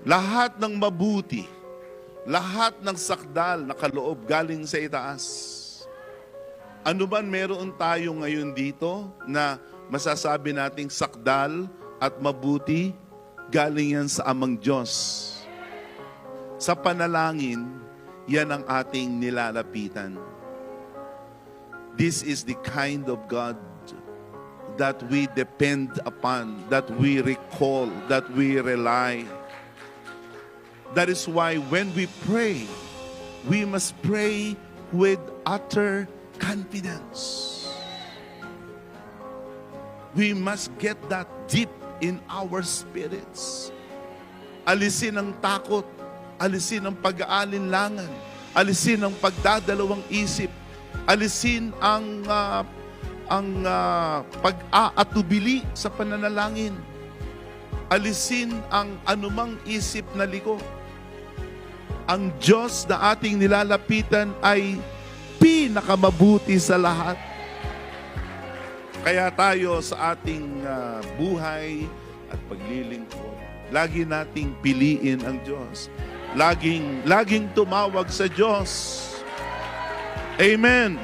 Lahat ng mabuti, lahat ng sakdal na kaloob galing sa itaas. Ano man meron tayo ngayon dito na masasabi nating sakdal at mabuti, galing yan sa amang Diyos. Sa panalangin, yan ang ating nilalapitan. This is the kind of God that we depend upon, that we recall, that we rely. That is why when we pray, we must pray with utter confidence. We must get that deep in our spirits. Alisin ang takot, alisin ang pag-aalinlangan, alisin ang pagdadalawang isip, alisin ang ah, ang ah, pag-aatubili sa pananalangin. Alisin ang anumang isip na liko. Ang Diyos na ating nilalapitan ay pinakamabuti sa lahat. Kaya tayo sa ating ah, buhay at paglilingkod, lagi nating piliin ang Diyos. Laging, laging tumawag sa Diyos. Amen.